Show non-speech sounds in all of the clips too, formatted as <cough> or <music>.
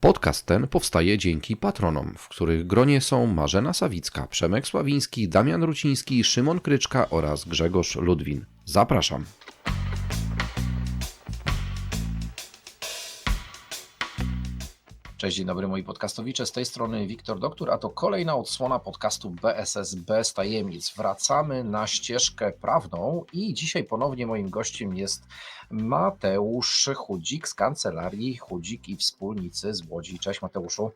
Podcast ten powstaje dzięki patronom, w których gronie są Marzena Sawicka, Przemek Sławiński, Damian Ruciński, Szymon Kryczka oraz Grzegorz Ludwin. Zapraszam. Cześć, dzień dobry moi podcastowicze, z tej strony Wiktor Doktor, a to kolejna odsłona podcastu BSS bez tajemnic. Wracamy na ścieżkę prawną i dzisiaj ponownie moim gościem jest Mateusz Chudzik z kancelarii Chudzik i Wspólnicy z Łodzi. Cześć Mateuszu.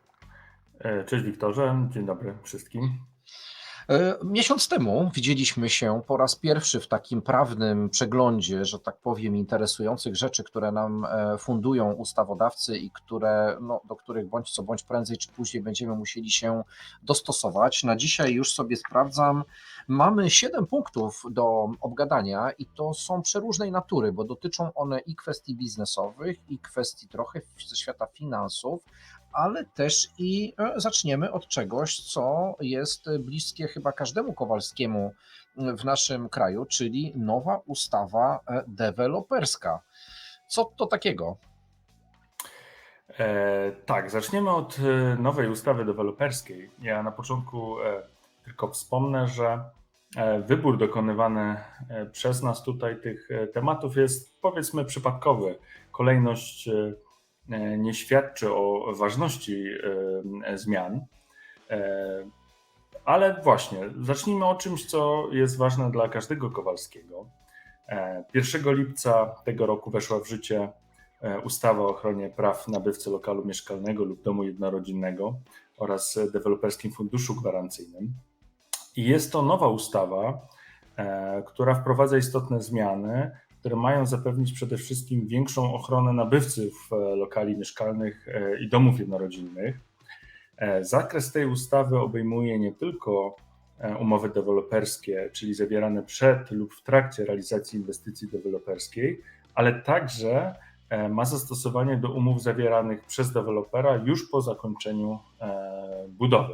E, Cześć Wiktorze, dzień dobry wszystkim. E, miesiąc temu widzieliśmy się po raz pierwszy w takim prawnym przeglądzie, że tak powiem, interesujących rzeczy, które nam e, fundują ustawodawcy i które, no, do których bądź co bądź prędzej czy później będziemy musieli się dostosować. Na dzisiaj już sobie sprawdzam. Mamy siedem punktów do obgadania i to są przeróżnej natury, bo dotyczą one i kwestii biznesowych, i kwestii trochę ze świata finansów, ale też i e, zaczniemy od czegoś, co jest bliskie chyba każdemu Kowalskiemu w naszym kraju, czyli nowa ustawa e, deweloperska. Co to takiego? E, tak, zaczniemy od e, nowej ustawy deweloperskiej. Ja na początku tylko wspomnę, że wybór dokonywany przez nas tutaj tych tematów jest powiedzmy przypadkowy. Kolejność nie świadczy o ważności e, zmian. E, ale właśnie, zacznijmy o czymś, co jest ważne dla każdego Kowalskiego. 1 lipca tego roku weszła w życie ustawa o ochronie praw nabywcy lokalu mieszkalnego lub domu jednorodzinnego oraz deweloperskim funduszu gwarancyjnym. I jest to nowa ustawa, która wprowadza istotne zmiany które mają zapewnić przede wszystkim większą ochronę nabywców e, lokali mieszkalnych e, i domów jednorodzinnych. E, zakres tej ustawy obejmuje nie tylko umowy deweloperskie, czyli zawierane przed lub w trakcie realizacji inwestycji deweloperskiej, ale także ma zastosowanie do umów zawieranych przez dewelopera już po zakończeniu budowy.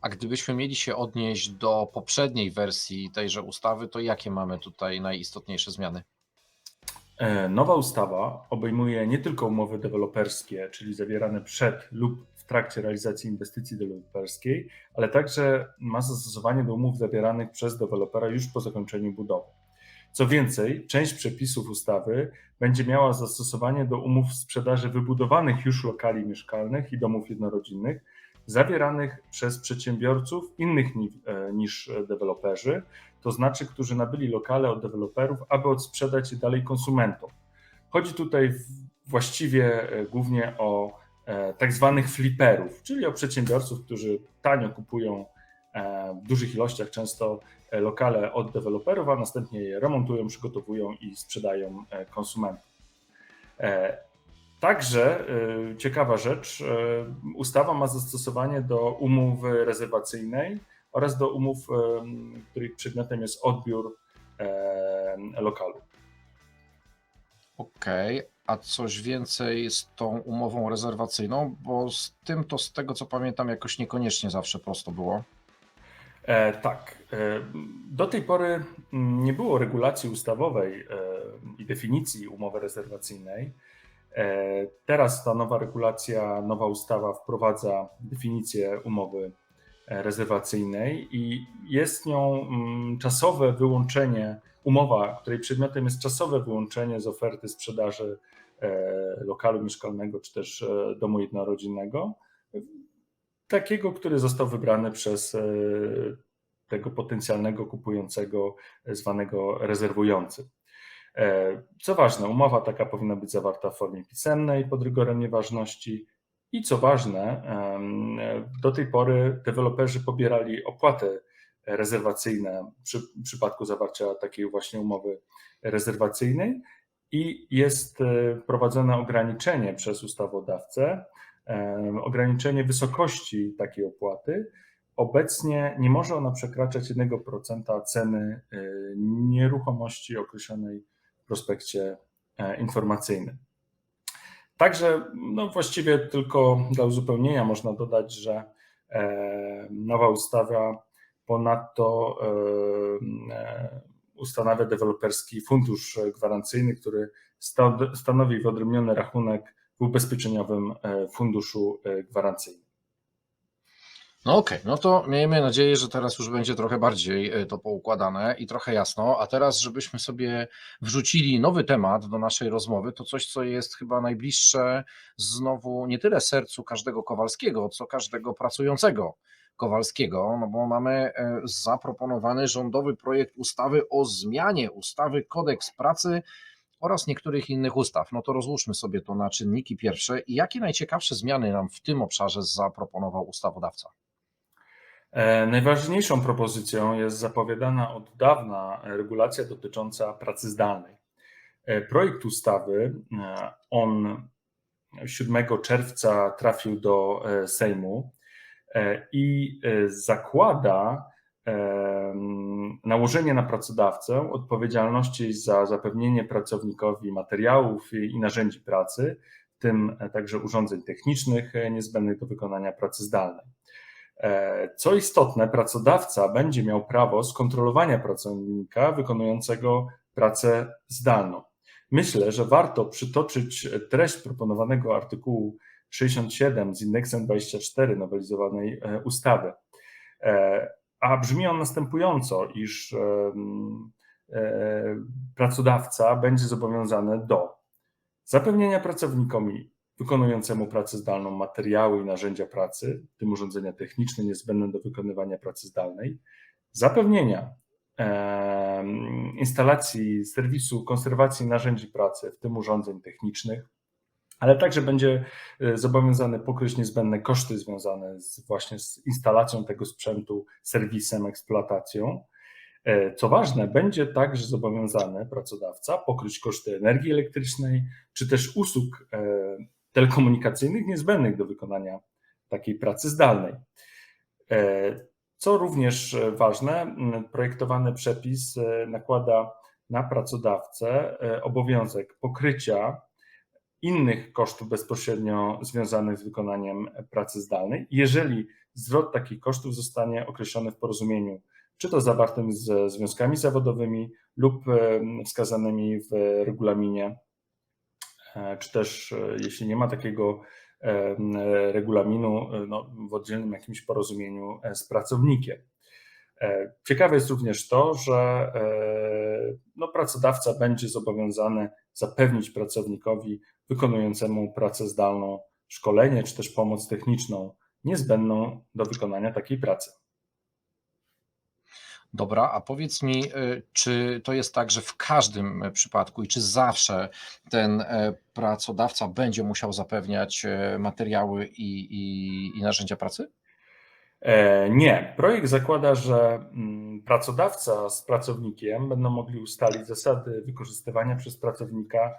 A gdybyśmy mieli się odnieść do poprzedniej wersji tejże ustawy, to jakie mamy tutaj najistotniejsze zmiany? E, nowa ustawa obejmuje nie tylko umowy deweloperskie, czyli zawierane przed lub w trakcie realizacji inwestycji deweloperskiej, ale także ma zastosowanie do umów zawieranych przez dewelopera już po zakończeniu budowy. Co więcej, część przepisów ustawy będzie miała zastosowanie do umów sprzedaży wybudowanych już lokali mieszkalnych i domów jednorodzinnych, zawieranych przez przedsiębiorców innych e, niż deweloperzy, to znaczy, którzy nabyli lokale od deweloperów, aby odsprzedać je dalej konsumentom. Chodzi tutaj właściwie e, głównie o e, tak zwanych fliperów, czyli o przedsiębiorców, którzy tanio kupują w dużych ilościach często lokale od deweloperów, a następnie je remontują, przygotowują i sprzedają konsumentom. Także y, ciekawa rzecz, y, ustawa ma zastosowanie do umowy rezerwacyjnej oraz do umów, y, których przedmiotem jest odbiór lokalu. Okej, okay. a coś więcej z tą umową rezerwacyjną, bo z tym to z tego co pamiętam jakoś niekoniecznie zawsze prosto było. E, tak. E, do tej pory mm, nie było regulacji ustawowej e, i definicji umowy rezerwacyjnej. E, teraz ta nowa regulacja, nowa ustawa wprowadza definicję umowy e, rezerwacyjnej i jest nią mm, czasowe wyłączenie, umowa, której przedmiotem jest czasowe wyłączenie z oferty sprzedaży e, lokalu mieszkalnego czy też domu jednorodzinnego, takiego, który został wybrany przez tego potencjalnego kupującego, zwanego rezerwujący. E, co ważne, umowa taka powinna być zawarta w formie pisemnej pod rygorem nieważności. I co ważne, do tej pory deweloperzy pobierali opłaty rezerwacyjne przy przypadku zawarcia takiej właśnie umowy rezerwacyjnej i jest e, wprowadzone ograniczenie przez ustawodawcę, ograniczenie wysokości takiej opłaty. Obecnie nie może ona przekraczać 1% ceny e, nieruchomości określonej prospekcie e, informacyjnym. Także no właściwie tylko dla uzupełnienia można dodać, że e, nowa ustawa ponadto e, ustanawia deweloperski fundusz gwarancyjny, który stanowi wyodrębniony rachunek w ubezpieczeniowym funduszu gwarancyjnym. No okej, no to miejmy nadzieję, że teraz już będzie trochę bardziej e, to poukładane i trochę jasno. A teraz, żebyśmy sobie wrzucili nowy temat do naszej rozmowy, to coś, co jest chyba najbliższe znowu nie tyle sercu każdego Kowalskiego, co każdego pracującego Kowalskiego, no bo mamy e, zaproponowany rządowy projekt ustawy o zmianie ustawy Kodeks Pracy oraz niektórych innych ustaw. No to rozłóżmy sobie to na czynniki pierwsze i jakie najciekawsze zmiany nam w tym obszarze zaproponował ustawodawca. E, Najważniejszą propozycją jest zapowiadana od dawna regulacja dotycząca pracy zdalnej. E, Projekt ustawy, e, on 7 czerwca trafił do Sejmu i zakłada nałożenie na pracodawcę odpowiedzialności za zapewnienie pracownikowi materiałów i narzędzi pracy, w tym także urządzeń technicznych niezbędnych do wykonania pracy zdalnej. E, Co istotne, pracodawca będzie miał prawo skontrolowania pracownika wykonującego pracę zdalną. Myślę, że warto przytoczyć treść proponowanego artykułu 67 z indeksem 24 nowelizowanej e, ustawy. E, A brzmi on następująco, iż pracodawca będzie zobowiązany do zapewnienia pracownikowi wykonującemu pracę zdalną materiały i narzędzia pracy, w tym urządzenia techniczne niezbędne do wykonywania pracy zdalnej, zapewnienia em, instalacji serwisu konserwacji narzędzi pracy, w tym urządzeń technicznych, ale także będzie e, zobowiązany pokryć niezbędne koszty związane z, właśnie z instalacją tego sprzętu, serwisem, eksploatacją. E, Co ważne, będzie także zobowiązany pracodawca pokryć koszty energii elektrycznej czy też usług e, telekomunikacyjnych niezbędnych do wykonania takiej pracy zdalnej. E, Co również ważne, projektowany przepis e, nakłada na pracodawcę e, obowiązek pokrycia innych kosztów bezpośrednio związanych z wykonaniem pracy zdalnej, jeżeli zwrot takich kosztów zostanie określony w porozumieniu, czy to zawartym z związkami zawodowymi lub wskazanymi w regulaminie czy też e, jeśli nie ma takiego e, e, regulaminu, e, no, w oddzielnym jakimś porozumieniu e, z pracownikiem. E, Ciekawe jest również to, że e, no, pracodawca będzie zobowiązany zapewnić pracownikowi wykonującemu pracę zdalną szkolenie czy też pomoc techniczną niezbędną do wykonania takiej pracy. Dobra, a powiedz mi, y, czy to jest tak, że w każdym przypadku i czy zawsze ten e, pracodawca będzie musiał zapewniać e, materiały i, i, i narzędzia pracy? E, Nie. Projekt zakłada, że mm, pracodawca z pracownikiem będą mogli ustalić zasady wykorzystywania przez pracownika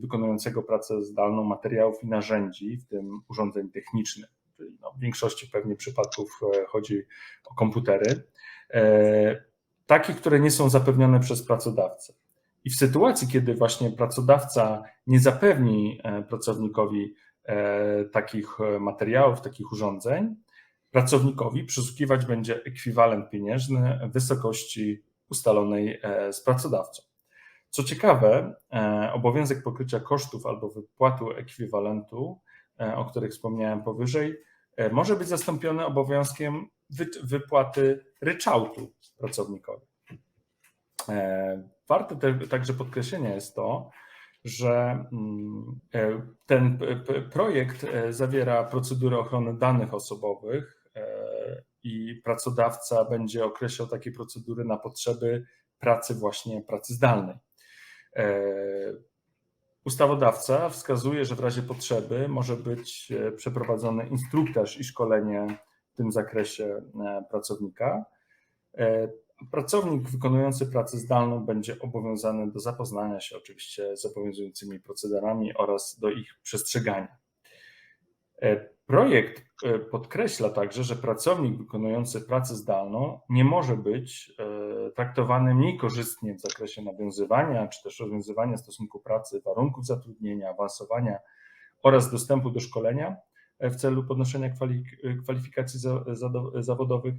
wykonującego pracę zdalną materiałów i narzędzi, w tym urządzeń technicznych. Czyli no, w większości pewnie przypadków e, chodzi o komputery, e, takich, które nie są zapewnione przez pracodawcę. I w sytuacji, kiedy właśnie pracodawca nie zapewni e, pracownikowi e, takich e, materiałów, takich urządzeń, pracownikowi przysługiwać będzie ekwiwalent pieniężny w wysokości ustalonej e, z pracodawcą. Co ciekawe, e, obowiązek pokrycia kosztów albo wypłatu ekwiwalentu, e, o których wspomniałem powyżej, e, może być zastąpiony obowiązkiem wypłaty ryczałtu pracownikowi. E, Warte te, także podkreślenia jest to, że mm, e, ten projekt e, zawiera procedurę ochrony danych osobowych i pracodawca będzie określał takie procedury na potrzeby pracy właśnie pracy zdalnej. Ustawodawca wskazuje, że w razie potrzeby może być przeprowadzony instruktaż i szkolenie w tym zakresie e, pracownika. E, Pracownik wykonujący pracę zdalną będzie obowiązany do zapoznania się oczywiście z obowiązującymi procedurami oraz do ich przestrzegania. E, Projekt podkreśla także, że pracownik wykonujący pracę zdalną nie może być traktowany mniej korzystnie w zakresie nawiązywania czy też rozwiązywania stosunku pracy, warunków zatrudnienia, awansowania oraz dostępu do szkolenia w celu podnoszenia kwali- kwalifikacji za- zado- zawodowych.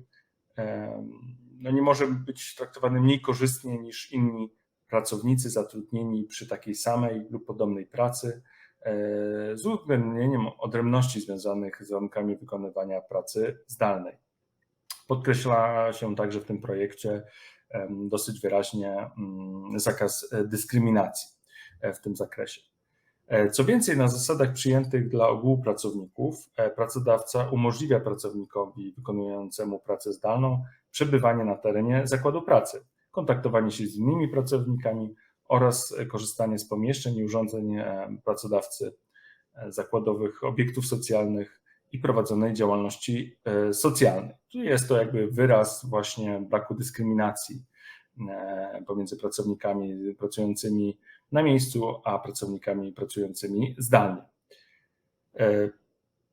No nie może być traktowany mniej korzystnie niż inni pracownicy zatrudnieni przy takiej samej lub podobnej pracy z uwzględnieniem odrębności związanych z warunkami wykonywania pracy zdalnej. Podkreśla się także w tym projekcie dosyć wyraźnie mm, zakaz dyskryminacji w tym zakresie. Co więcej, na zasadach przyjętych dla ogółu pracowników, pracodawca umożliwia pracownikowi wykonującemu pracę zdalną przebywanie na terenie zakładu pracy, kontaktowanie się z innymi pracownikami oraz korzystanie z pomieszczeń i urządzeń pracodawcy, zakładowych obiektów socjalnych i prowadzonej działalności socjalnej. Tu jest to jakby wyraz właśnie braku dyskryminacji pomiędzy pracownikami pracującymi na miejscu, a pracownikami pracującymi zdalnie.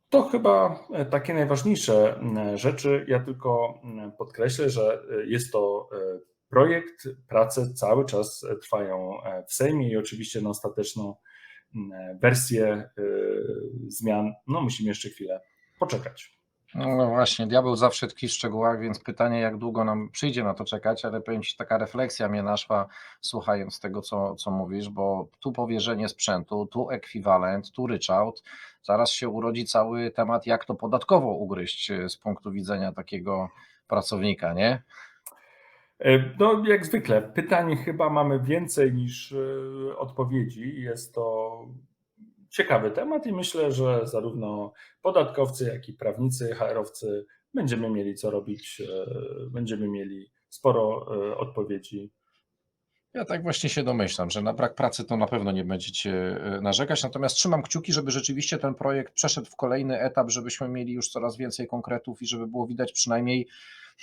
To chyba takie najważniejsze rzeczy. Ja tylko podkreślę, że jest to projekt, prace cały czas trwają w Sejmie i oczywiście na ostateczną wersję zmian no musimy jeszcze chwilę poczekać. No właśnie, diabeł zawsze tkwi w szczegółach, więc pytanie, jak długo nam przyjdzie na to czekać, ale powiem Ci, taka refleksja mnie naszła, słuchając tego, co, co mówisz, bo tu powierzenie sprzętu, tu ekwiwalent, tu ryczałt, zaraz się urodzi cały temat, jak to podatkowo ugryźć z punktu widzenia takiego pracownika, nie? No, jak zwykle, pytań chyba mamy więcej niż odpowiedzi. Jest to ciekawy temat i myślę, że zarówno podatkowcy, jak i prawnicy, HR-owcy będziemy mieli co robić, będziemy mieli sporo odpowiedzi. Ja tak właśnie się domyślam, że na brak pracy to na pewno nie będziecie narzekać, natomiast trzymam kciuki, żeby rzeczywiście ten projekt przeszedł w kolejny etap, żebyśmy mieli już coraz więcej konkretów i żeby było widać przynajmniej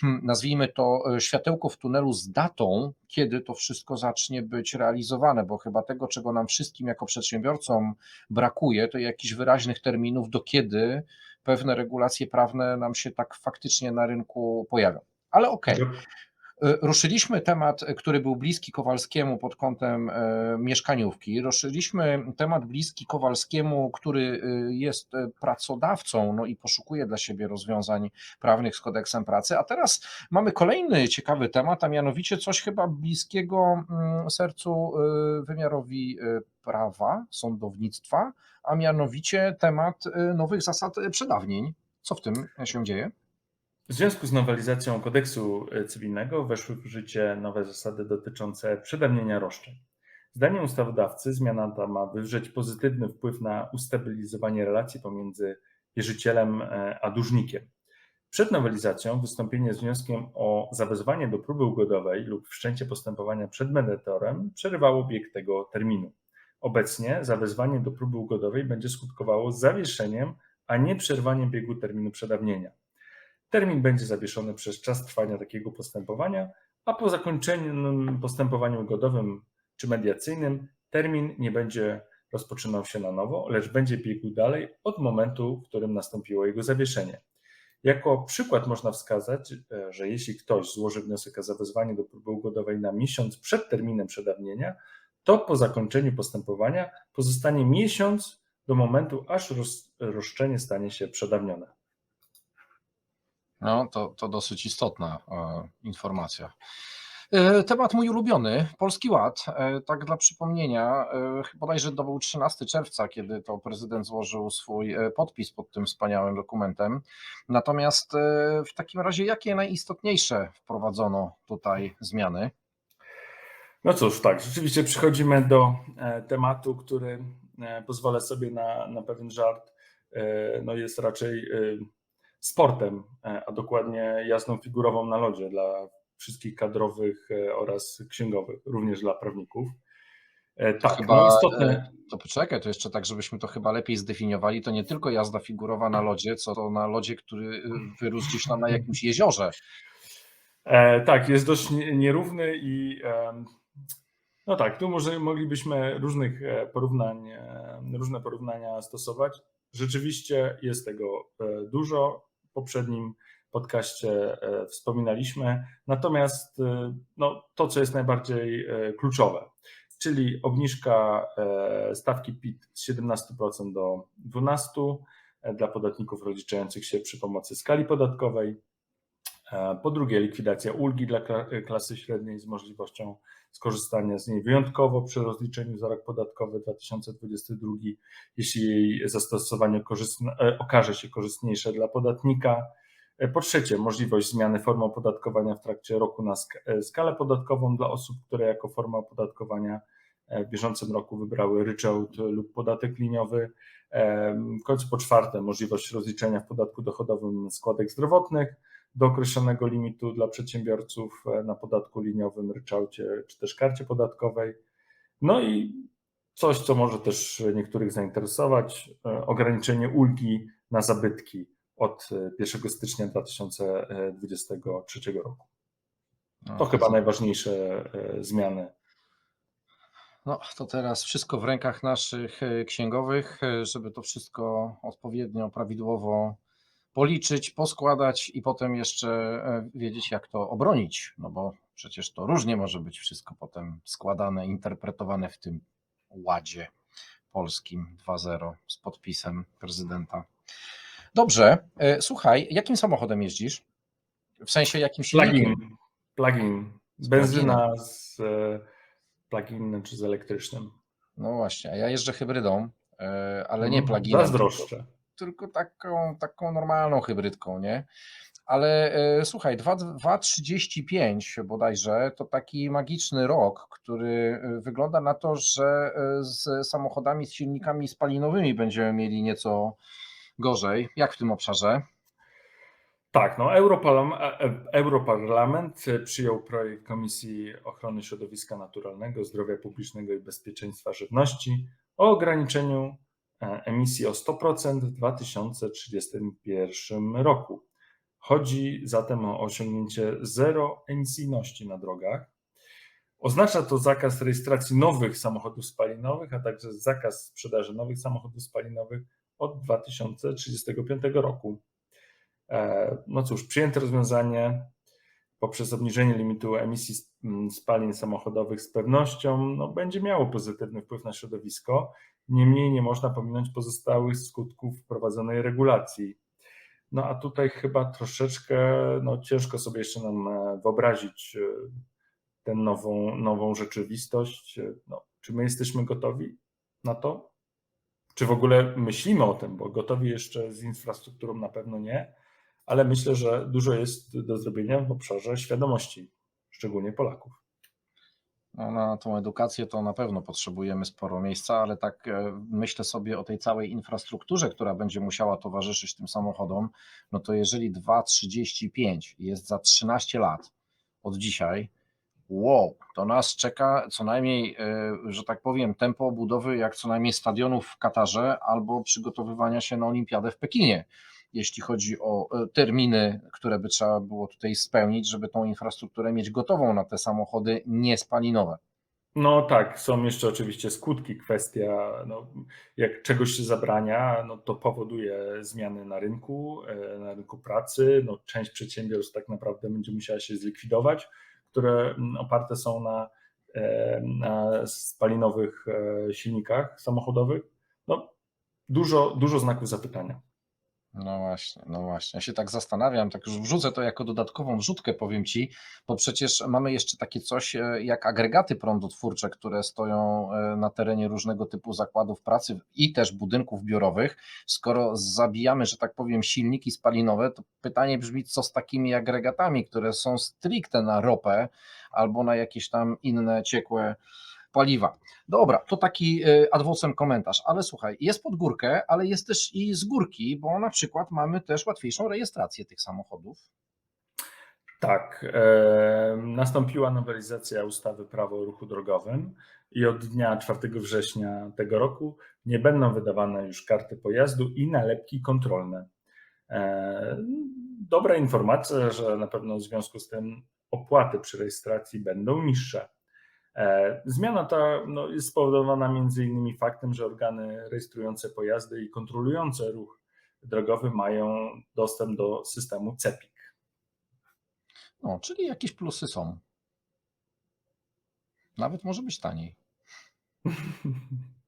Hmm, nazwijmy to, e, światełko w tunelu z datą, kiedy to wszystko zacznie być realizowane, bo chyba tego, czego nam wszystkim jako przedsiębiorcom brakuje, to jakichś wyraźnych terminów, do kiedy pewne regulacje prawne nam się tak faktycznie na rynku pojawią. Ale okej. Okay. E, ruszyliśmy temat, który był bliski Kowalskiemu pod kątem e, mieszkaniówki. Ruszyliśmy temat bliski Kowalskiemu, który e, jest pracodawcą no i poszukuje dla siebie rozwiązań prawnych z kodeksem pracy. A teraz mamy kolejny ciekawy temat, a mianowicie coś chyba bliskiego mm, sercu wymiarowi prawa, sądownictwa, a mianowicie temat nowych zasad przedawnień. Co w tym się dzieje? W związku z nowelizacją kodeksu e, cywilnego weszły w życie nowe zasady dotyczące przedawnienia roszczeń. Zdaniem ustawodawcy zmiana ta ma wywrzeć pozytywny wpływ na ustabilizowanie relacji pomiędzy wierzycielem e, a dłużnikiem. Przed nowelizacją wystąpienie z wnioskiem o zawezwanie do próby ugodowej lub wszczęcie postępowania przed mediatorem przerywało bieg tego terminu. Obecnie zawezwanie do próby ugodowej będzie skutkowało zawieszeniem, a nie przerwaniem biegu terminu przedawnienia. Termin będzie zawieszony przez czas trwania takiego postępowania, a po zakończeniu postępowania ugodowym czy mediacyjnym termin nie będzie rozpoczynał się na nowo, lecz będzie biegł dalej od momentu, w którym nastąpiło jego zawieszenie. Jako przykład można wskazać, e, że jeśli ktoś złoży wniosek o zawezwanie do próby ugodowej na miesiąc przed terminem przedawnienia, to po zakończeniu postępowania pozostanie miesiąc do momentu, aż roszczenie stanie się przedawnione. No, to, to dosyć istotna e, informacja. E, temat mój ulubiony, Polski Ład. E, tak dla przypomnienia, bodajże to był 13 czerwca, kiedy to prezydent złożył swój podpis pod tym wspaniałym dokumentem. Natomiast w takim razie, jakie najistotniejsze wprowadzono tutaj zmiany? No cóż, tak, rzeczywiście przychodzimy do tematu, który pozwolę sobie na, na pewien żart. No jest raczej sportem, e, a dokładnie jazdą figurową na lodzie dla wszystkich kadrowych e, oraz księgowych, również dla prawników. E, tak, chyba, no istotne. To poczekaj, to jeszcze tak, żebyśmy to chyba lepiej zdefiniowali. To nie tylko jazda figurowa na lodzie, co to na lodzie, który wyrósł gdzieś tam na jakimś jeziorze. E, tak, jest dość nierówny i e, no tak, tu może moglibyśmy różnych porównań, różne porównania stosować. Rzeczywiście jest tego dużo poprzednim podcaście e, wspominaliśmy. Natomiast e, no, to, co jest najbardziej e, kluczowe, czyli obniżka stawki PIT z 17% do 12% dla podatników rozliczających się przy pomocy skali podatkowej. Po drugie, likwidacja ulgi dla kla- klasy średniej z możliwością skorzystania z niej wyjątkowo przy rozliczeniu za rok podatkowy 2022, jeśli jej zastosowanie korzystne, okaże się korzystniejsze dla podatnika. E, Po trzecie, możliwość zmiany formy opodatkowania w trakcie roku na e, skalę podatkową dla osób, które jako formę opodatkowania e, w bieżącym roku wybrały ryczałt lub podatek liniowy. W końcu po czwarte, możliwość rozliczenia w podatku dochodowym składek zdrowotnych do określonego limitu dla przedsiębiorców e, na podatku liniowym, ryczałcie czy też karcie podatkowej. No i coś, co może też niektórych zainteresować, e, ograniczenie ulgi na zabytki od e, 1 stycznia 2023 roku. No, To chyba najważniejsze e, zmiany. No, to teraz wszystko w rękach naszych e, księgowych, e, żeby to wszystko odpowiednio, prawidłowo policzyć, poskładać i potem jeszcze e, wiedzieć, jak to obronić. No bo przecież to różnie może być wszystko potem składane, interpretowane w tym ładzie polskim 2.0 z podpisem prezydenta. Dobrze, e, słuchaj, jakim samochodem jeździsz? W sensie jakim silnikiem? Plugin. Plugin. Benzyna z e, pluginem czy z elektrycznym. No właśnie, a ja jeżdżę hybrydą, ale nie Mhm. pluginem. Zazdroszczę. Tylko taką, taką normalną hybrydką, nie? Ale e, słuchaj, 2 2,35 bodajże to taki magiczny rok, który e, wygląda na to, że e, z samochodami z silnikami spalinowymi będziemy mieli nieco gorzej. Jak w tym obszarze? Tak, no e- Europarlament przyjął projekt Komisji Ochrony Środowiska Naturalnego, Zdrowia Publicznego i Bezpieczeństwa Żywności o ograniczeniu emisji o 100% w 2031 roku. Chodzi zatem o osiągnięcie zero emisyjności na drogach. Oznacza to zakaz rejestracji nowych samochodów spalinowych, a także zakaz sprzedaży nowych samochodów spalinowych od 2035 roku. E, No cóż, przyjęte rozwiązanie poprzez obniżenie limitu emisji sp- m, spalin samochodowych z pewnością no, będzie miało pozytywny wpływ na środowisko. Niemniej nie można pominąć pozostałych skutków wprowadzonej regulacji. No a tutaj chyba troszeczkę no, ciężko sobie jeszcze nam e, wyobrazić e, tę nową, nową rzeczywistość. E, No, czy my jesteśmy gotowi na to? Czy w ogóle myślimy o tym? Bo gotowi jeszcze z infrastrukturą na pewno nie, ale myślę, że dużo jest do zrobienia w obszarze świadomości, szczególnie Polaków. No, na tą edukację to na pewno potrzebujemy sporo miejsca, ale tak e, myślę sobie o tej całej infrastrukturze, która będzie musiała towarzyszyć tym samochodom, no to jeżeli 2,35 jest za 13 lat od dzisiaj, wow, to nas czeka co najmniej, e, że tak powiem, tempo budowy jak co najmniej stadionów w Katarze albo przygotowywania się na Olimpiadę w Pekinie, jeśli chodzi o e, terminy, które by trzeba było tutaj spełnić, żeby tą infrastrukturę mieć gotową na te samochody niespalinowe. No tak, są jeszcze oczywiście skutki, kwestia, no, jak czegoś się zabrania, no to powoduje zmiany na rynku, e, na rynku pracy. No, część przedsiębiorstw tak naprawdę będzie musiała się zlikwidować, które mm, oparte są na, e, na spalinowych silnikach samochodowych. No, dużo, dużo znaków zapytania. No właśnie, no właśnie. Ja się tak zastanawiam, tak już wrzucę to jako dodatkową wrzutkę, powiem Ci, bo przecież mamy jeszcze takie coś e, jak agregaty prądotwórcze, które stoją e, na terenie różnego typu zakładów pracy i też budynków biurowych. Skoro zabijamy, że tak powiem, silniki spalinowe, to pytanie brzmi, co z takimi agregatami, które są stricte na ropę albo na jakieś tam inne ciekłe paliwa. Dobra, to taki e, ad vocem komentarz, ale słuchaj, jest pod górkę, ale jest też i z górki, bo na przykład mamy też łatwiejszą rejestrację tych samochodów. Tak, e, nastąpiła nowelizacja ustawy Prawo o ruchu drogowym i od dnia 4 września tego roku nie będą wydawane już karty pojazdu i nalepki kontrolne. E, dobra informacja, że na pewno w związku z tym opłaty przy rejestracji będą niższe. E, Zmiana ta no, jest spowodowana między innymi faktem, że organy rejestrujące pojazdy i kontrolujące ruch drogowy mają dostęp do systemu CEPIK. No, czyli jakieś plusy są. Nawet może być taniej. <laughs>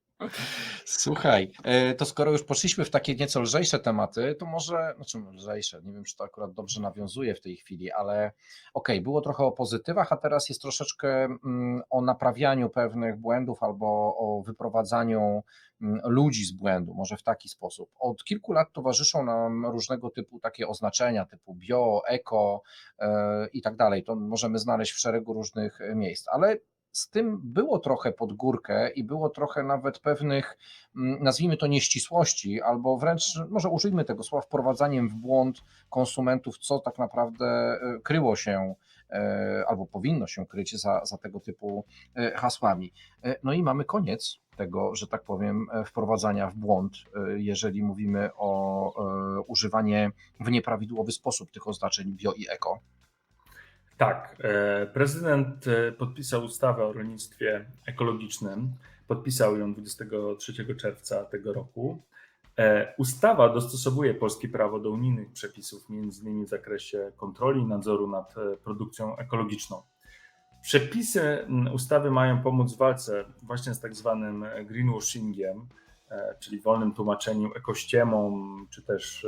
Słuchaj, e, to skoro już poszliśmy w takie nieco lżejsze tematy, to może, znaczy lżejsze, nie wiem, czy to akurat dobrze nawiązuje w tej chwili, ale okej, było trochę o pozytywach, a teraz jest troszeczkę mm, o naprawianiu pewnych błędów albo o wyprowadzaniu mm, ludzi z błędu, może w taki sposób. Od kilku lat towarzyszą nam różnego typu takie oznaczenia, typu bio, eko e, i tak dalej. To możemy znaleźć w szeregu różnych miejsc, ale z tym było trochę pod górkę i było trochę nawet pewnych, mm, nazwijmy to nieścisłości, albo wręcz, może użyjmy tego słowa, wprowadzaniem w błąd konsumentów, co tak naprawdę e, kryło się e, albo powinno się kryć za, za tego typu e, hasłami. No i mamy koniec tego, że tak powiem, wprowadzania w błąd, jeżeli mówimy o używanie w nieprawidłowy sposób tych oznaczeń bio i eko. Tak, e, prezydent e, podpisał ustawę o rolnictwie ekologicznym. Podpisał ją 23 czerwca tego roku. E, Ustawa dostosowuje polskie prawo do unijnych przepisów, innymi w zakresie kontroli i nadzoru nad produkcją ekologiczną. Przepisy ustawy mają pomóc w walce właśnie z tak zwanym greenwashingiem, czyli wolnym tłumaczeniu ekościemą, czy też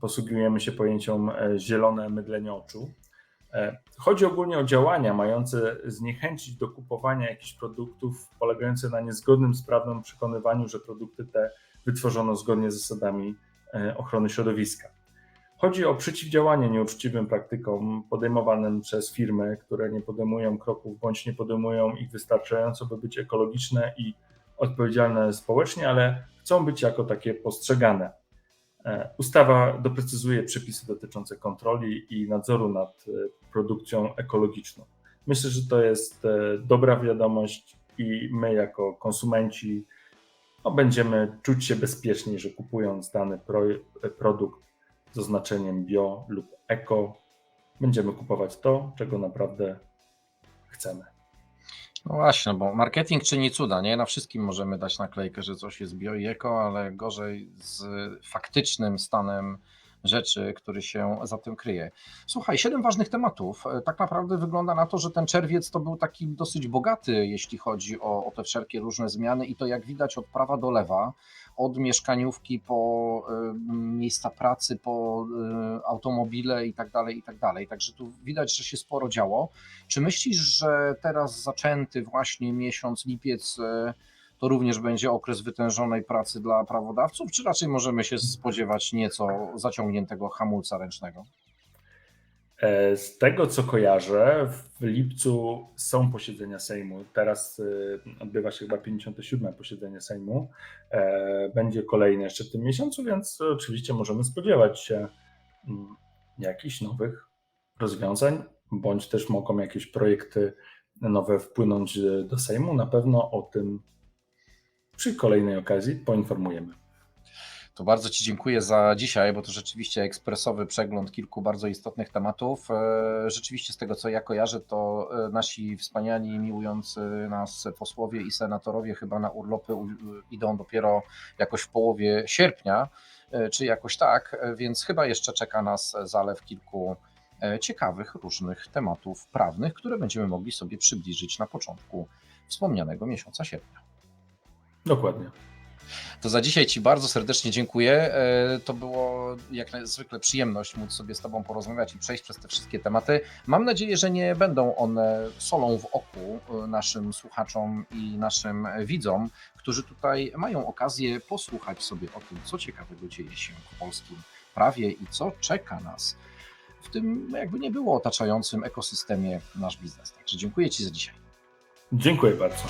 posługujemy się pojęciem zielone mydlenie oczu. E, Chodzi ogólnie o działania mające zniechęcić do kupowania jakichś produktów polegające na niezgodnym z prawem przekonywaniu, że produkty te wytworzono zgodnie z zasadami e, ochrony środowiska. Chodzi o przeciwdziałanie nieuczciwym praktykom podejmowanym przez firmy, które nie podejmują kroków bądź nie podejmują ich wystarczająco, by być ekologiczne i odpowiedzialne społecznie, ale chcą być jako takie postrzegane. E, Ustawa doprecyzuje przepisy dotyczące kontroli i nadzoru nad e, produkcją ekologiczną. Myślę, że to jest e, dobra wiadomość i my, jako konsumenci, no, będziemy czuć się bezpieczniej, że kupując dany pro, produkt z oznaczeniem bio lub eko, będziemy kupować to, czego naprawdę chcemy. No właśnie, no bo marketing czyni cuda, nie? Na wszystkim możemy dać naklejkę, że coś jest bio i eko, ale gorzej z faktycznym stanem rzeczy, który się za tym kryje. Słuchaj, siedem ważnych tematów. E, Tak naprawdę wygląda na to, że ten czerwiec to był taki dosyć bogaty, jeśli chodzi o, o te wszelkie różne zmiany i to jak widać od prawa do lewa, od mieszkaniówki po y, miejsca pracy, po y, automobile i tak dalej, i tak dalej. Także tu widać, że się sporo działo. Czy myślisz, że teraz zaczęty właśnie miesiąc lipiec e, to również będzie okres wytężonej pracy dla prawodawców, czy raczej możemy się spodziewać nieco zaciągniętego hamulca ręcznego? E, Z tego co kojarzę, w lipcu są posiedzenia Sejmu. Teraz e, odbywa się chyba 57. posiedzenie Sejmu. E, Będzie kolejne jeszcze w tym miesiącu, więc oczywiście możemy spodziewać się mm, jakichś nowych rozwiązań, bądź też mogą jakieś projekty nowe wpłynąć do Sejmu. Na pewno o tym przy kolejnej okazji poinformujemy. To bardzo Ci dziękuję za dzisiaj, bo to rzeczywiście ekspresowy przegląd kilku bardzo istotnych tematów. E, Rzeczywiście z tego co ja kojarzę, to e, nasi wspaniali, miłujący nas posłowie i senatorowie chyba na urlopy idą dopiero jakoś w połowie sierpnia, e, czy jakoś tak, więc chyba jeszcze czeka nas zalew kilku ciekawych różnych tematów prawnych, które będziemy mogli sobie przybliżyć na początku wspomnianego miesiąca sierpnia. Dokładnie. To za dzisiaj Ci bardzo serdecznie dziękuję. E, To było jak zwykle przyjemność móc sobie z Tobą porozmawiać i przejść przez te wszystkie tematy. Mam nadzieję, że nie będą one solą w oku e, naszym słuchaczom i naszym widzom, którzy tutaj mają okazję posłuchać sobie o tym, co ciekawego dzieje się w polskim prawie i co czeka nas w tym, jakby nie było, otaczającym ekosystemie nasz biznes. Także dziękuję Ci za dzisiaj. Dziękuję bardzo.